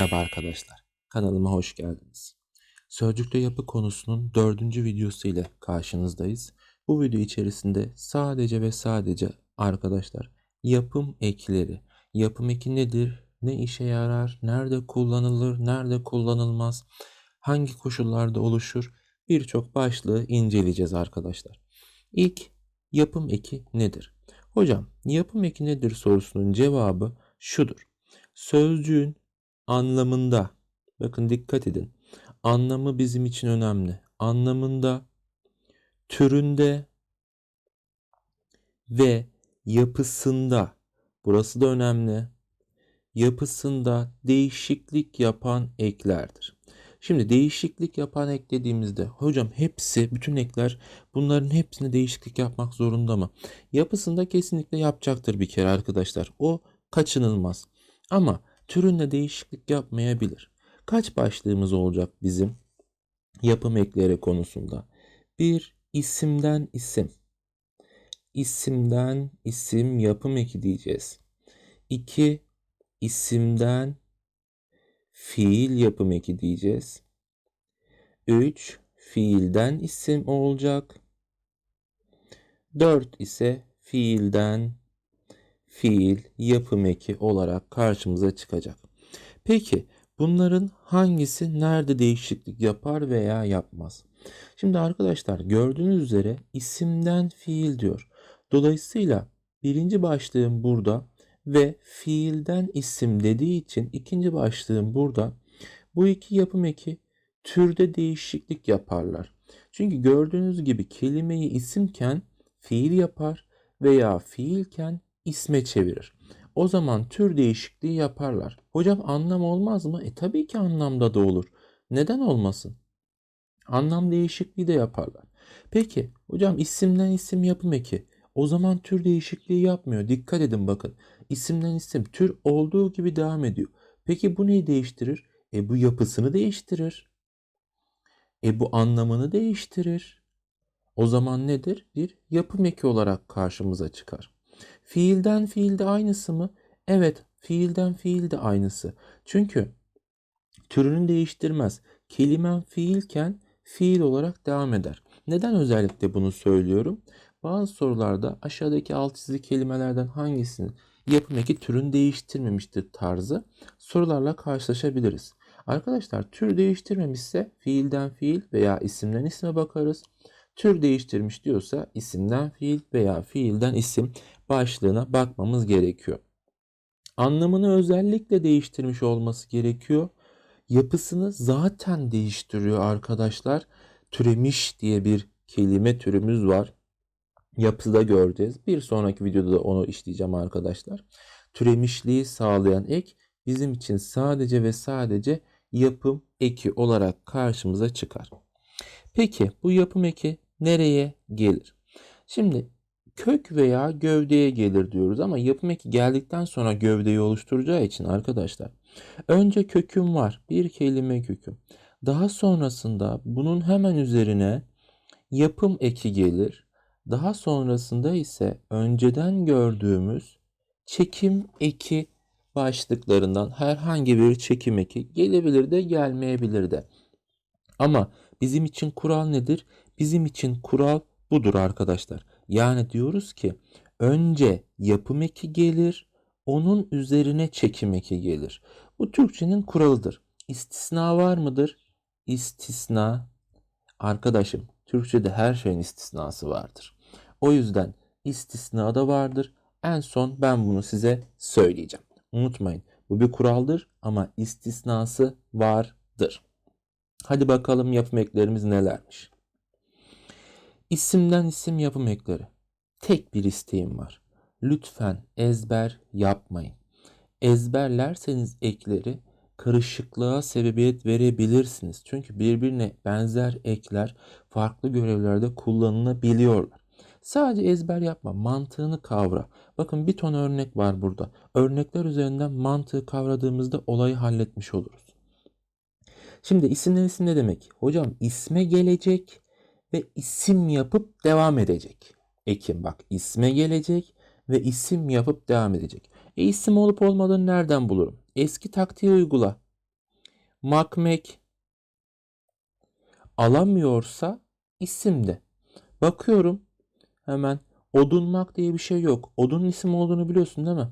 Merhaba arkadaşlar, kanalıma hoş geldiniz. Sözcükte yapı konusunun dördüncü videosu ile karşınızdayız. Bu video içerisinde sadece ve sadece arkadaşlar yapım ekleri, yapım eki nedir, ne işe yarar, nerede kullanılır, nerede kullanılmaz, hangi koşullarda oluşur birçok başlığı inceleyeceğiz arkadaşlar. İlk yapım eki nedir? Hocam yapım eki nedir sorusunun cevabı şudur. Sözcüğün anlamında bakın dikkat edin. Anlamı bizim için önemli. Anlamında, türünde ve yapısında burası da önemli. Yapısında değişiklik yapan eklerdir. Şimdi değişiklik yapan ek dediğimizde hocam hepsi bütün ekler bunların hepsine değişiklik yapmak zorunda mı? Yapısında kesinlikle yapacaktır bir kere arkadaşlar. O kaçınılmaz. Ama türünde değişiklik yapmayabilir. Kaç başlığımız olacak bizim yapım ekleri konusunda? Bir isimden isim. İsimden isim yapım eki diyeceğiz. İki isimden fiil yapım eki diyeceğiz. 3 fiilden isim olacak. 4 ise fiilden fiil yapım eki olarak karşımıza çıkacak. Peki bunların hangisi nerede değişiklik yapar veya yapmaz? Şimdi arkadaşlar gördüğünüz üzere isimden fiil diyor. Dolayısıyla birinci başlığım burada ve fiilden isim dediği için ikinci başlığım burada. Bu iki yapım eki türde değişiklik yaparlar. Çünkü gördüğünüz gibi kelimeyi isimken fiil yapar veya fiilken isme çevirir. O zaman tür değişikliği yaparlar. Hocam anlam olmaz mı? E tabii ki anlamda da olur. Neden olmasın? Anlam değişikliği de yaparlar. Peki hocam isimden isim yapım eki. O zaman tür değişikliği yapmıyor. Dikkat edin bakın. İsimden isim tür olduğu gibi devam ediyor. Peki bu neyi değiştirir? E bu yapısını değiştirir. E bu anlamını değiştirir. O zaman nedir? Bir yapım eki olarak karşımıza çıkar. Fiilden fiilde aynısı mı? Evet, fiilden fiilde aynısı. Çünkü türünü değiştirmez. Kelimen fiilken fiil olarak devam eder. Neden özellikle bunu söylüyorum? Bazı sorularda aşağıdaki alt çizili kelimelerden hangisinin yapım eki türünü değiştirmemiştir tarzı sorularla karşılaşabiliriz. Arkadaşlar tür değiştirmemişse fiilden fiil veya isimden isme bakarız. Tür değiştirmiş diyorsa isimden fiil veya fiilden isim başlığına bakmamız gerekiyor. Anlamını özellikle değiştirmiş olması gerekiyor. Yapısını zaten değiştiriyor arkadaşlar. Türemiş diye bir kelime türümüz var. Yapıda göreceğiz. Bir sonraki videoda da onu işleyeceğim arkadaşlar. Türemişliği sağlayan ek bizim için sadece ve sadece yapım eki olarak karşımıza çıkar. Peki bu yapım eki nereye gelir? Şimdi kök veya gövdeye gelir diyoruz ama yapım eki geldikten sonra gövdeyi oluşturacağı için arkadaşlar önce köküm var bir kelime köküm. Daha sonrasında bunun hemen üzerine yapım eki gelir. Daha sonrasında ise önceden gördüğümüz çekim eki başlıklarından herhangi bir çekim eki gelebilir de gelmeyebilir de. Ama bizim için kural nedir? Bizim için kural budur arkadaşlar. Yani diyoruz ki önce yapım eki gelir, onun üzerine çekim eki gelir. Bu Türkçenin kuralıdır. İstisna var mıdır? İstisna arkadaşım Türkçede her şeyin istisnası vardır. O yüzden istisna da vardır. En son ben bunu size söyleyeceğim. Unutmayın bu bir kuraldır ama istisnası vardır. Hadi bakalım yapım eklerimiz nelermiş. İsimden isim yapım ekleri. Tek bir isteğim var. Lütfen ezber yapmayın. Ezberlerseniz ekleri karışıklığa sebebiyet verebilirsiniz. Çünkü birbirine benzer ekler farklı görevlerde kullanılabiliyorlar. Sadece ezber yapma, mantığını kavra. Bakın bir ton örnek var burada. Örnekler üzerinden mantığı kavradığımızda olayı halletmiş oluruz. Şimdi isimden isim ne demek? Hocam isme gelecek ve isim yapıp devam edecek. Ekim bak isme gelecek ve isim yapıp devam edecek. E isim olup olmadığını nereden bulurum? Eski taktiği uygula. makmek alamıyorsa isimde. Bakıyorum hemen odunmak diye bir şey yok. Odunun isim olduğunu biliyorsun değil mi?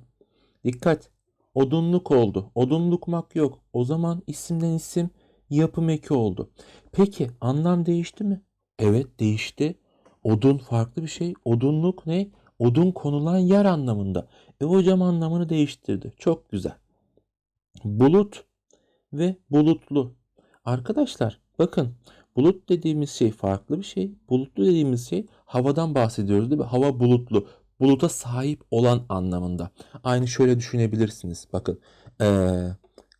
Dikkat. Odunluk oldu. Odunlukmak yok. O zaman isimden isim yapım eki oldu. Peki anlam değişti mi? Evet değişti. Odun farklı bir şey. Odunluk ne? Odun konulan yer anlamında. E hocam anlamını değiştirdi. Çok güzel. Bulut ve bulutlu. Arkadaşlar bakın bulut dediğimiz şey farklı bir şey. Bulutlu dediğimiz şey havadan bahsediyoruz değil mi? Hava bulutlu. Buluta sahip olan anlamında. Aynı şöyle düşünebilirsiniz. Bakın ee,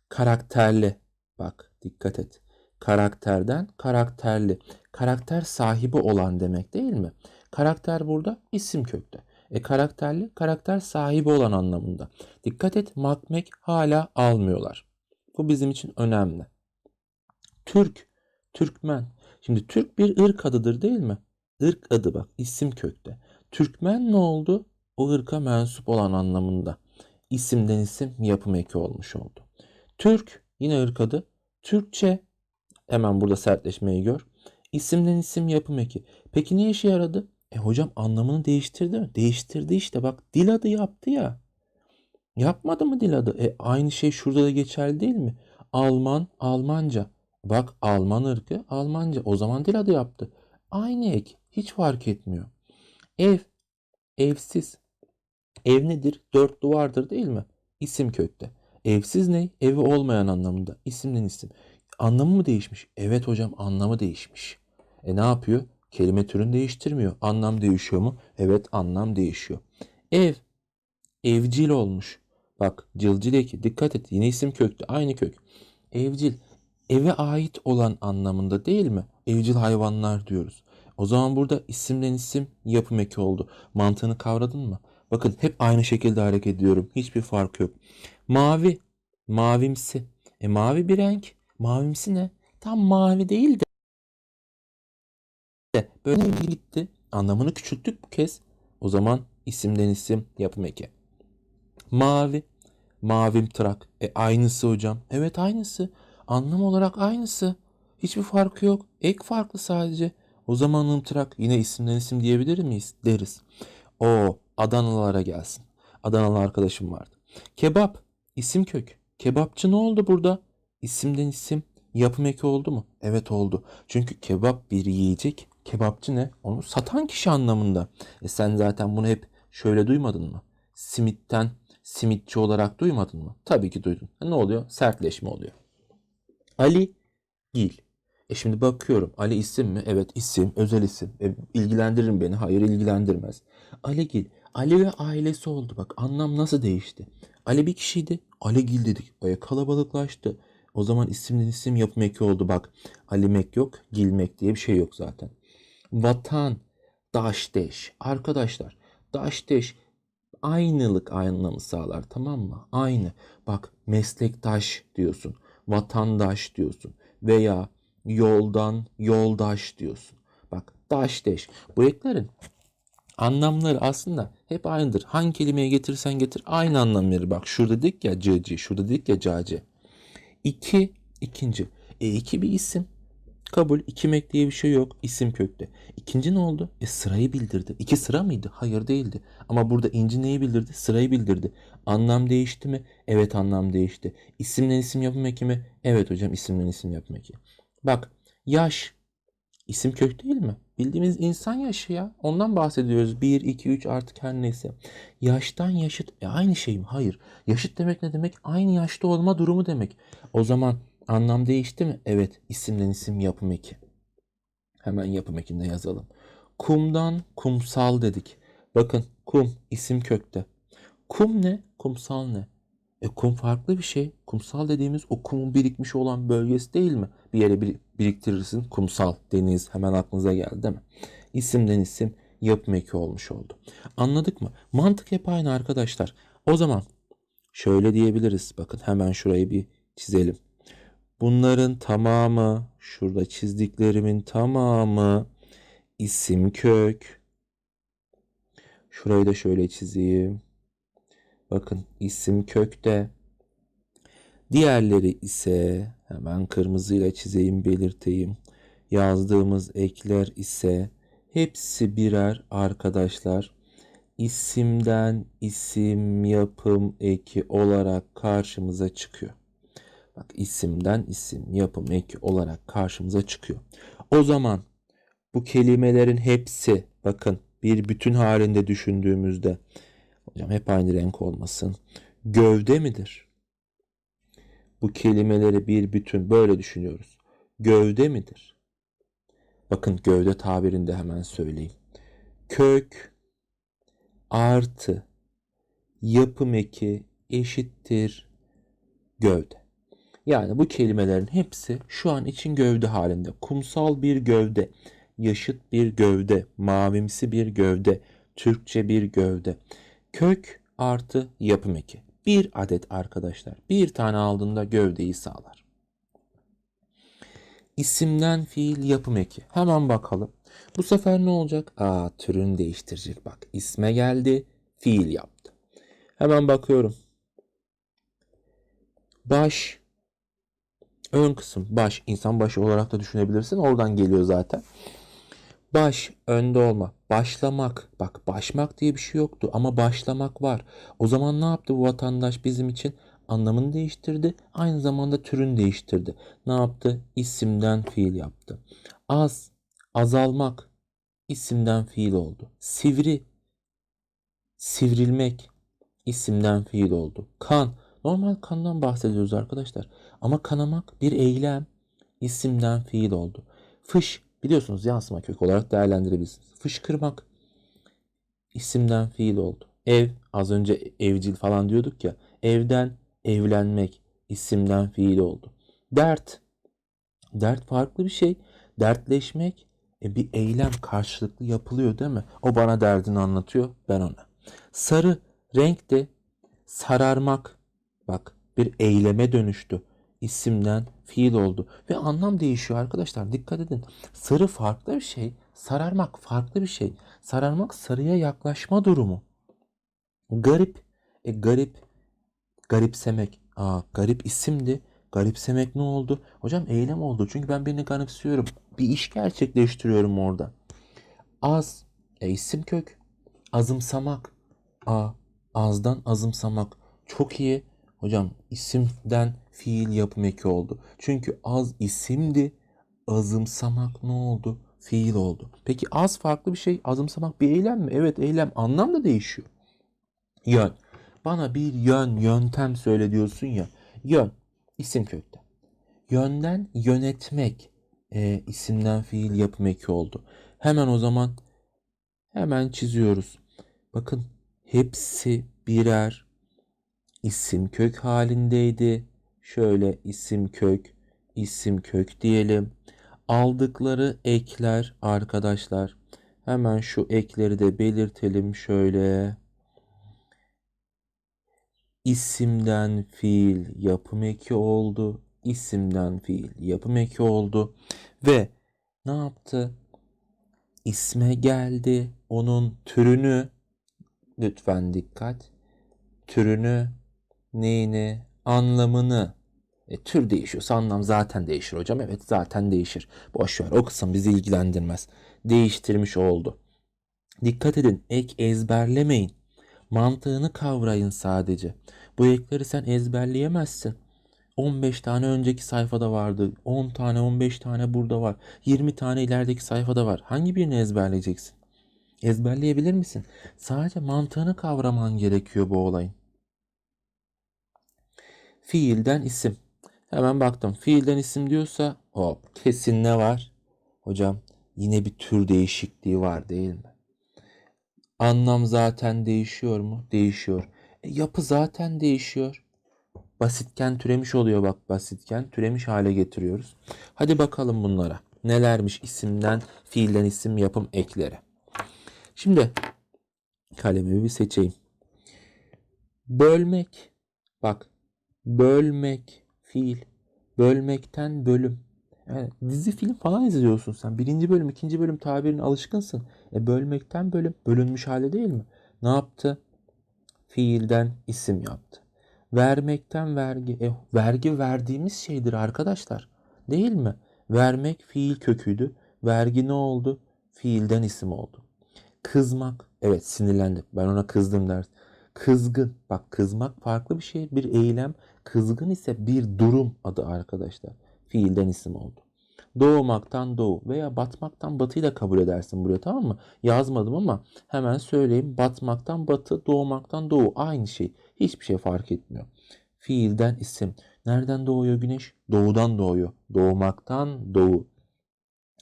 karakterli. Bak dikkat et. Karakterden karakterli. Karakter sahibi olan demek değil mi? Karakter burada isim kökte. E karakterli karakter sahibi olan anlamında. Dikkat et makmek hala almıyorlar. Bu bizim için önemli. Türk, Türkmen. Şimdi Türk bir ırk adıdır değil mi? Irk adı bak isim kökte. Türkmen ne oldu? O ırka mensup olan anlamında. İsimden isim yapım eki olmuş oldu. Türk yine ırk adı. Türkçe hemen burada sertleşmeyi gör. İsimden isim yapım eki. Peki ne işe yaradı? E hocam anlamını değiştirdi mi? Değiştirdi işte bak dil adı yaptı ya. Yapmadı mı dil adı? E aynı şey şurada da geçerli değil mi? Alman, Almanca. Bak Alman ırkı, Almanca. O zaman dil adı yaptı. Aynı ek. Hiç fark etmiyor. Ev, evsiz. Ev nedir? Dört duvardır değil mi? İsim kökte. Evsiz ne? Evi olmayan anlamında. İsimden isim. Anlamı mı değişmiş? Evet hocam anlamı değişmiş. E ne yapıyor? Kelime türünü değiştirmiyor. Anlam değişiyor mu? Evet anlam değişiyor. Ev. Evcil olmuş. Bak cılcil eki. Dikkat et. Yine isim kökte. Aynı kök. Evcil. Eve ait olan anlamında değil mi? Evcil hayvanlar diyoruz. O zaman burada isimden isim yapım eki oldu. Mantığını kavradın mı? Bakın hep aynı şekilde hareket ediyorum. Hiçbir fark yok. Mavi. Mavimsi. E mavi bir renk. Mavimsi ne? Tam mavi değil de de böyle gitti. Anlamını küçülttük bu kez. O zaman isimden isim yapım eki. Mavi. Mavim tırak. E aynısı hocam. Evet aynısı. Anlam olarak aynısı. Hiçbir farkı yok. Ek farklı sadece. O zaman ımtırak yine isimden isim diyebilir miyiz? Deriz. O Adanalılara gelsin. Adanalı arkadaşım vardı. Kebap. isim kök. Kebapçı ne oldu burada? İsimden isim yapım eki oldu mu? Evet oldu. Çünkü kebap bir yiyecek. Kebapçı ne? Onu satan kişi anlamında. E sen zaten bunu hep şöyle duymadın mı? Simitten simitçi olarak duymadın mı? Tabii ki duydun. E ne oluyor? Sertleşme oluyor. Ali Gil. E şimdi bakıyorum. Ali isim mi? Evet isim. Özel isim. E, ilgilendirir beni? Hayır ilgilendirmez. Ali Gil. Ali ve ailesi oldu. Bak anlam nasıl değişti. Ali bir kişiydi. Ali Gil dedik. O kalabalıklaştı. O zaman isimden isim yapım eki oldu bak. Alimek yok, gilmek diye bir şey yok zaten. Vatan, daşteş. Arkadaşlar, daşteş aynılık anlamı sağlar tamam mı? Aynı. Bak meslektaş diyorsun, vatandaş diyorsun veya yoldan yoldaş diyorsun. Bak daşteş. Bu eklerin anlamları aslında hep aynıdır. Hangi kelimeye getirsen getir aynı anlam verir. Bak şurada dedik ya cc, şurada dedik ya cac. 2 ikinci. E2 bir isim. Kabul. İkimek diye bir şey yok. İsim kökte. İkinci ne oldu? E sırayı bildirdi. İki sıra mıydı? Hayır değildi. Ama burada inci neyi bildirdi? Sırayı bildirdi. Anlam değişti mi? Evet anlam değişti. İsimden isim yapım eki? Evet hocam isimden isim yapım eki. Bak yaş İsim kök değil mi? Bildiğimiz insan yaşı ya. Ondan bahsediyoruz. 1, 2, 3 artık her neyse. Yaştan yaşıt. E aynı şey mi? Hayır. Yaşıt demek ne demek? Aynı yaşta olma durumu demek. O zaman anlam değişti mi? Evet. İsimden isim yapım eki. Hemen yapım ekinde yazalım. Kumdan kumsal dedik. Bakın kum isim kökte. Kum ne? Kumsal ne? E kum farklı bir şey. Kumsal dediğimiz o kumun birikmiş olan bölgesi değil mi? Bir yere bir, biriktirirsin. Kumsal, deniz hemen aklınıza geldi değil mi? İsimden isim yapım eki olmuş oldu. Anladık mı? Mantık hep aynı arkadaşlar. O zaman şöyle diyebiliriz. Bakın hemen şurayı bir çizelim. Bunların tamamı, şurada çizdiklerimin tamamı isim kök. Şurayı da şöyle çizeyim. Bakın isim kökte. Diğerleri ise hemen kırmızıyla çizeyim, belirteyim. Yazdığımız ekler ise hepsi birer arkadaşlar isimden isim yapım eki olarak karşımıza çıkıyor. Bak isimden isim yapım eki olarak karşımıza çıkıyor. O zaman bu kelimelerin hepsi bakın bir bütün halinde düşündüğümüzde hocam hep aynı renk olmasın. Gövde midir? Bu kelimeleri bir bütün böyle düşünüyoruz. Gövde midir? Bakın gövde tabirinde hemen söyleyeyim. Kök artı yapım eki eşittir gövde. Yani bu kelimelerin hepsi şu an için gövde halinde. Kumsal bir gövde, yaşıt bir gövde, mavimsi bir gövde, Türkçe bir gövde. Kök artı yapım eki. Bir adet arkadaşlar. Bir tane aldığında gövdeyi sağlar. İsimden fiil yapım eki. Hemen bakalım. Bu sefer ne olacak? Aa türünü değiştirecek. Bak isme geldi. Fiil yaptı. Hemen bakıyorum. Baş. Ön kısım. Baş. insan başı olarak da düşünebilirsin. Oradan geliyor zaten. Baş. Önde olma. Başlamak. Bak başmak diye bir şey yoktu. Ama başlamak var. O zaman ne yaptı bu vatandaş bizim için? Anlamını değiştirdi. Aynı zamanda türünü değiştirdi. Ne yaptı? İsimden fiil yaptı. Az. Azalmak isimden fiil oldu. Sivri, sivrilmek isimden fiil oldu. Kan, normal kandan bahsediyoruz arkadaşlar. Ama kanamak bir eylem isimden fiil oldu. Fış, biliyorsunuz yansıma kök olarak değerlendirebilirsiniz. Fışkırmak isimden fiil oldu. Ev, az önce evcil falan diyorduk ya. Evden evlenmek isimden fiil oldu. Dert, dert farklı bir şey. Dertleşmek e bir eylem karşılıklı yapılıyor değil mi? O bana derdini anlatıyor, ben ona. Sarı renk de sararmak. Bak bir eyleme dönüştü. İsimden fiil oldu. Ve anlam değişiyor arkadaşlar. Dikkat edin. Sarı farklı bir şey. Sararmak farklı bir şey. Sararmak sarıya yaklaşma durumu. Garip. E garip. Garipsemek. Aa garip isimdi. Garipsemek ne oldu? Hocam eylem oldu. Çünkü ben birini garipsiyorum. Bir iş gerçekleştiriyorum orada. Az. E isim kök. Azımsamak. A. Azdan azımsamak. Çok iyi. Hocam isimden fiil yapım eki oldu. Çünkü az isimdi. Azımsamak ne oldu? Fiil oldu. Peki az farklı bir şey. Azımsamak bir eylem mi? Evet eylem. Anlam da değişiyor. Yön. Bana bir yön, yöntem söyle diyorsun ya. Yön. isim kökten. Yönden yönetmek e, isimden fiil yapım eki oldu. Hemen o zaman hemen çiziyoruz. Bakın hepsi birer isim kök halindeydi. Şöyle isim kök, isim kök diyelim. Aldıkları ekler arkadaşlar. Hemen şu ekleri de belirtelim şöyle. İsimden fiil yapım eki oldu. İsimden fiil yapım eki oldu. Ve ne yaptı? İsme geldi. Onun türünü lütfen dikkat. Türünü, neyini, anlamını e, tür değişiyorsa anlam zaten değişir hocam. Evet zaten değişir. Boş ver o kısım bizi ilgilendirmez. Değiştirmiş oldu. Dikkat edin ek ezberlemeyin. Mantığını kavrayın sadece. Bu ekleri sen ezberleyemezsin. 15 tane önceki sayfada vardı. 10 tane 15 tane burada var. 20 tane ilerideki sayfada var. Hangi birini ezberleyeceksin? Ezberleyebilir misin? Sadece mantığını kavraman gerekiyor bu olayın. Fiilden isim. Hemen baktım. Fiilden isim diyorsa hop kesin ne var? Hocam yine bir tür değişikliği var değil mi? Anlam zaten değişiyor mu? Değişiyor. E, yapı zaten değişiyor. Basitken türemiş oluyor bak basitken türemiş hale getiriyoruz. Hadi bakalım bunlara. Nelermiş isimden, fiilden isim yapım ekleri. Şimdi kalemimi bir seçeyim. Bölmek. Bak bölmek fiil. Bölmekten bölüm. Yani dizi film falan izliyorsun sen. Birinci bölüm, ikinci bölüm tabirine alışkınsın. E bölmekten bölüm. Bölünmüş hali değil mi? Ne yaptı? Fiilden isim yaptı. Vermekten vergi. E, vergi verdiğimiz şeydir arkadaşlar. Değil mi? Vermek fiil köküydü. Vergi ne oldu? Fiilden isim oldu. Kızmak. Evet sinirlendim. Ben ona kızdım ders. Kızgın. Bak kızmak farklı bir şey. Bir eylem. Kızgın ise bir durum adı arkadaşlar. Fiilden isim oldu. Doğmaktan doğu veya batmaktan batıyı da kabul edersin buraya tamam mı? Yazmadım ama hemen söyleyeyim. Batmaktan batı, doğmaktan doğu aynı şey. Hiçbir şey fark etmiyor. Fiilden isim. Nereden doğuyor güneş? Doğudan doğuyor. Doğmaktan doğu.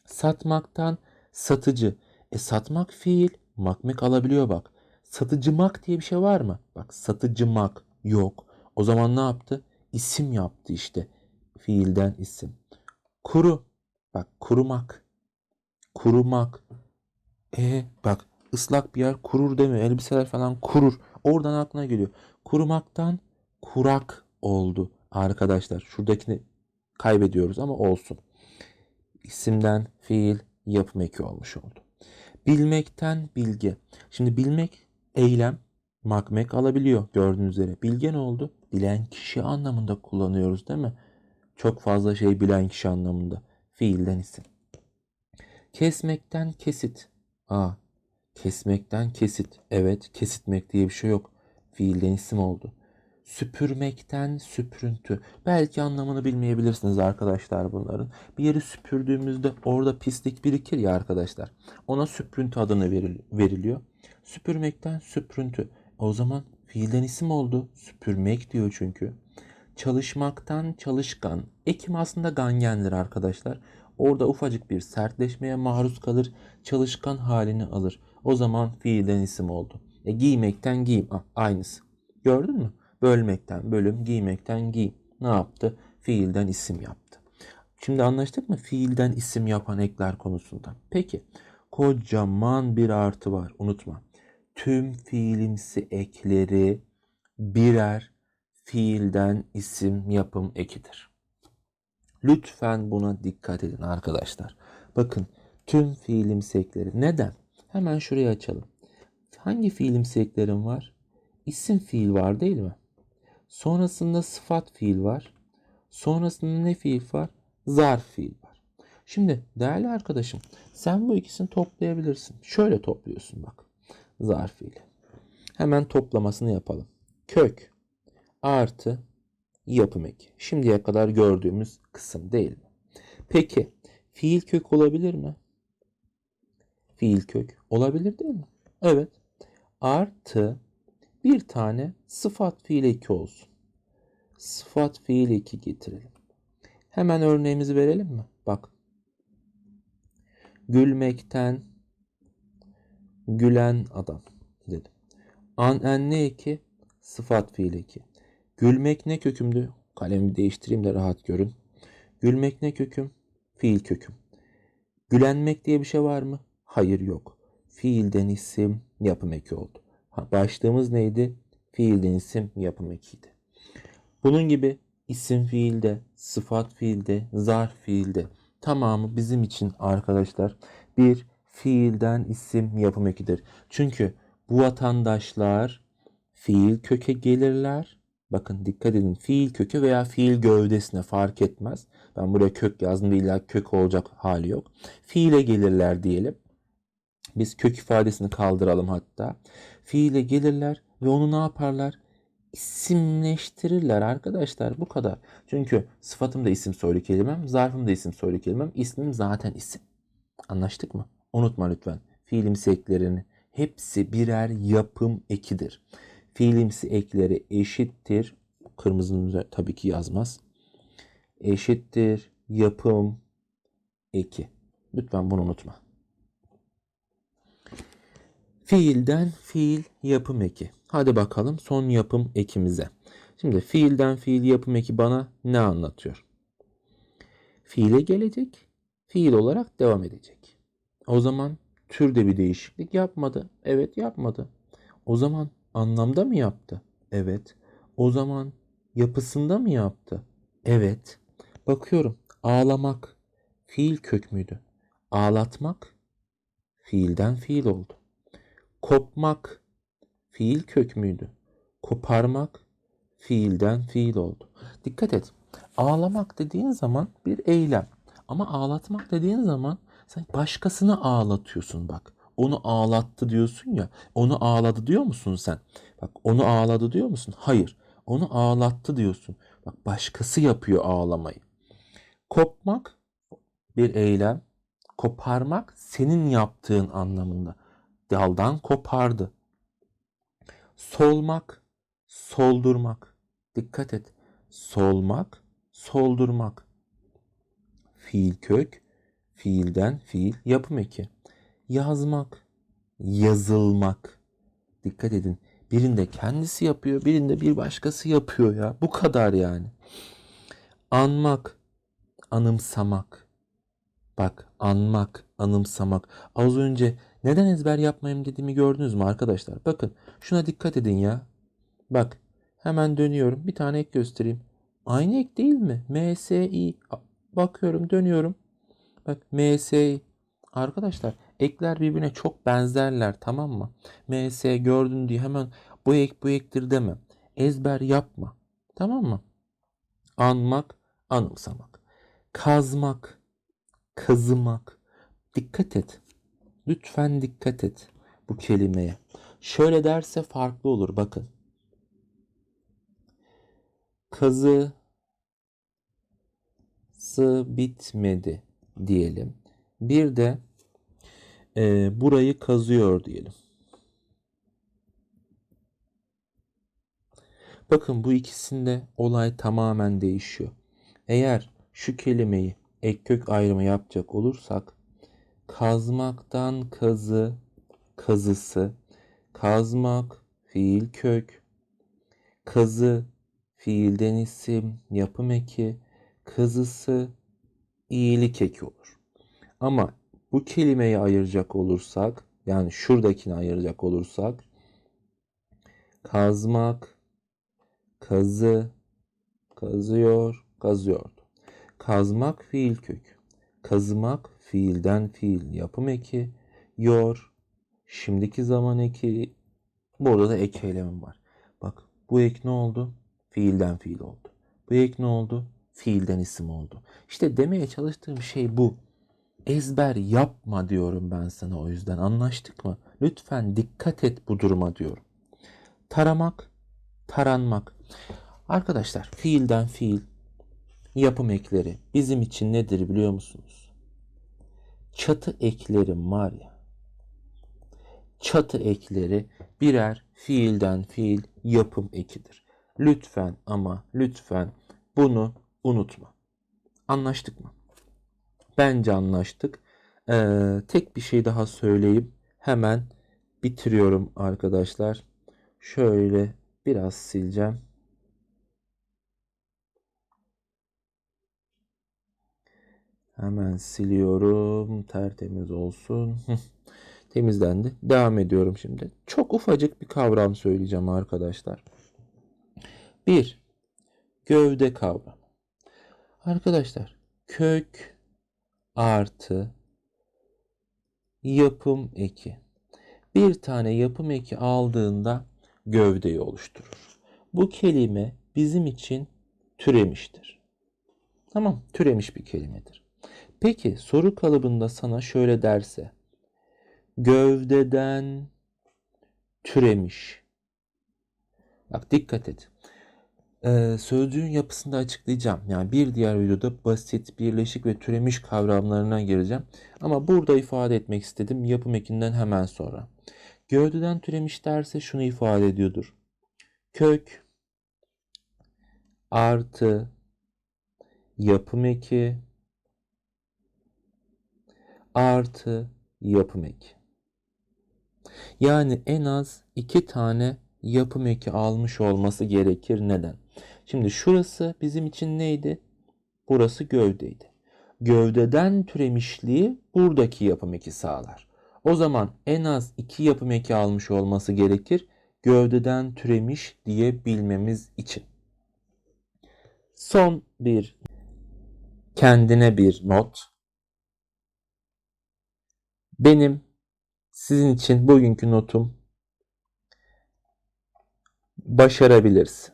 Satmaktan satıcı. E satmak fiil. Makmek alabiliyor bak. Satıcımak diye bir şey var mı? Bak satıcımak yok. O zaman ne yaptı? İsim yaptı işte. Fiilden isim. Kuru. Bak kurumak. Kurumak. E bak ıslak bir yer kurur demiyor. Elbiseler falan kurur. Oradan aklına geliyor. Kurumaktan kurak oldu arkadaşlar. Şuradakini kaybediyoruz ama olsun. İsimden fiil yapım eki olmuş oldu. Bilmekten bilgi. Şimdi bilmek eylem makmek alabiliyor gördüğünüz üzere. Bilge ne oldu? Bilen kişi anlamında kullanıyoruz değil mi? Çok fazla şey bilen kişi anlamında. Fiilden isim. Kesmekten kesit. Aa, kesmekten kesit. Evet, kesitmek diye bir şey yok. Fiilden isim oldu. Süpürmekten süprüntü. Belki anlamını bilmeyebilirsiniz arkadaşlar bunların. Bir yeri süpürdüğümüzde orada pislik birikir ya arkadaşlar. Ona süprüntü adını veriliyor. Süpürmekten süprüntü. O zaman fiilden isim oldu. Süpürmek diyor çünkü. Çalışmaktan çalışkan. Ekim aslında gangendir arkadaşlar. Orada ufacık bir sertleşmeye maruz kalır. Çalışkan halini alır. O zaman fiilden isim oldu. E, giymekten giyim. Ah, aynısı. Gördün mü? Bölmekten bölüm, giymekten giy. Ne yaptı? Fiilden isim yaptı. Şimdi anlaştık mı? Fiilden isim yapan ekler konusunda. Peki. Kocaman bir artı var. Unutma. Tüm fiilimsi ekleri birer fiilden isim yapım ekidir. Lütfen buna dikkat edin arkadaşlar. Bakın tüm fiilimsi ekleri. Neden? Hemen şurayı açalım. Hangi fiilimsi eklerim var? İsim fiil var değil mi? Sonrasında sıfat fiil var. Sonrasında ne fiil var? Zarf fiil var. Şimdi değerli arkadaşım sen bu ikisini toplayabilirsin. Şöyle topluyorsun bak. Zarf fiil. Hemen toplamasını yapalım. Kök artı yapım eki. Şimdiye kadar gördüğümüz kısım değil mi? Peki fiil kök olabilir mi? Fiil kök olabilir değil mi? Evet. Artı bir tane sıfat fiil eki olsun. Sıfat fiil eki getirelim. Hemen örneğimizi verelim mi? Bak. Gülmekten gülen adam dedim. An en ne eki? Sıfat fiil eki. Gülmek ne kökümdü? Kalemi değiştireyim de rahat görün. Gülmek ne köküm? Fiil köküm. Gülenmek diye bir şey var mı? Hayır yok. Fiilden isim yapım eki oldu. Başlığımız neydi? Fiilden isim yapım ekiydi. Bunun gibi isim fiilde, sıfat fiilde, zarf fiilde tamamı bizim için arkadaşlar bir fiilden isim yapım ekidir. Çünkü bu vatandaşlar fiil köke gelirler. Bakın dikkat edin fiil köke veya fiil gövdesine fark etmez. Ben buraya kök yazdım illa kök olacak hali yok. Fiile gelirler diyelim. Biz kök ifadesini kaldıralım hatta. Fiile gelirler ve onu ne yaparlar? İsimleştirirler arkadaşlar bu kadar. Çünkü sıfatım da isim soylu kelimem, zarfım da isim soylu kelimem, ismim zaten isim. Anlaştık mı? Unutma lütfen. Fiilimsi eklerini hepsi birer yapım ekidir. Fiilimsi ekleri eşittir. Kırmızının üzerine tabii ki yazmaz. Eşittir yapım eki. Lütfen bunu unutma. Fiilden fiil yapım eki. Hadi bakalım son yapım ekimize. Şimdi fiilden fiil yapım eki bana ne anlatıyor? Fiile gelecek, fiil olarak devam edecek. O zaman türde bir değişiklik yapmadı. Evet yapmadı. O zaman anlamda mı yaptı? Evet. O zaman yapısında mı yaptı? Evet. Bakıyorum. Ağlamak fiil kök müydü? Ağlatmak fiilden fiil oldu. Kopmak fiil kök müydü? Koparmak fiilden fiil oldu. Dikkat et. Ağlamak dediğin zaman bir eylem. Ama ağlatmak dediğin zaman sen başkasını ağlatıyorsun bak. Onu ağlattı diyorsun ya. Onu ağladı diyor musun sen? Bak onu ağladı diyor musun? Hayır. Onu ağlattı diyorsun. Bak başkası yapıyor ağlamayı. Kopmak bir eylem. Koparmak senin yaptığın anlamında. Daldan kopardı. Solmak, soldurmak. Dikkat et. Solmak, soldurmak. Fiil kök, fiilden fiil yapım eki. Yazmak, yazılmak. Dikkat edin. Birinde kendisi yapıyor, birinde bir başkası yapıyor ya. Bu kadar yani. Anmak, anımsamak. Bak, anmak, anımsamak. Az önce neden ezber yapmayayım dediğimi gördünüz mü arkadaşlar? Bakın, şuna dikkat edin ya. Bak, hemen dönüyorum. Bir tane ek göstereyim. Aynı ek değil mi? MSI. Bakıyorum, dönüyorum. Bak, MSI. Arkadaşlar, ekler birbirine çok benzerler, tamam mı? MS gördün diye hemen bu ek bu ektir deme. Ezber yapma. Tamam mı? Anmak, anımsamak. Kazmak, kazımak. Dikkat et. Lütfen dikkat et bu kelimeye. Şöyle derse farklı olur bakın. Kazı bitmedi diyelim. Bir de e, burayı kazıyor diyelim. Bakın bu ikisinde olay tamamen değişiyor. Eğer şu kelimeyi ek kök ayrımı yapacak olursak kazmaktan kazı kazısı kazmak fiil kök kazı fiilden isim yapım eki kazısı iyilik eki olur. Ama bu kelimeyi ayıracak olursak yani şuradakini ayıracak olursak kazmak kazı kazıyor kazıyordu. Kazmak fiil kök. Kazımak fiilden fiil yapım eki. Yor şimdiki zaman eki. Burada da ek eylemim var. Bak bu ek ne oldu? Fiilden fiil oldu. Bu ek ne oldu? Fiilden isim oldu. İşte demeye çalıştığım şey bu. Ezber yapma diyorum ben sana o yüzden. Anlaştık mı? Lütfen dikkat et bu duruma diyorum. Taramak, taranmak. Arkadaşlar fiilden fiil yapım ekleri bizim için nedir biliyor musunuz? Çatı eklerim var ya. Çatı ekleri birer fiilden fiil yapım ekidir. Lütfen ama lütfen bunu unutma. Anlaştık mı? Bence anlaştık. Ee, tek bir şey daha söyleyip hemen bitiriyorum arkadaşlar. Şöyle biraz sileceğim. Hemen siliyorum. Tertemiz olsun. Temizlendi. Devam ediyorum şimdi. Çok ufacık bir kavram söyleyeceğim arkadaşlar. Bir, gövde kavramı. Arkadaşlar, kök artı yapım eki. Bir tane yapım eki aldığında gövdeyi oluşturur. Bu kelime bizim için türemiştir. Tamam, türemiş bir kelimedir. Peki soru kalıbında sana şöyle derse gövdeden türemiş. Bak dikkat et. Ee, sözcüğün yapısını da açıklayacağım. Yani bir diğer videoda basit, birleşik ve türemiş kavramlarına gireceğim. Ama burada ifade etmek istedim yapım ekinden hemen sonra. Gövdeden türemiş derse şunu ifade ediyordur. Kök artı yapım eki artı yapım eki. Yani en az iki tane yapım eki almış olması gerekir. Neden? Şimdi şurası bizim için neydi? Burası gövdeydi. Gövdeden türemişliği buradaki yapım eki sağlar. O zaman en az iki yapım eki almış olması gerekir. Gövdeden türemiş diyebilmemiz için. Son bir kendine bir not. Benim sizin için bugünkü notum başarabiliriz.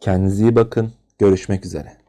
Kendinize iyi bakın. Görüşmek üzere.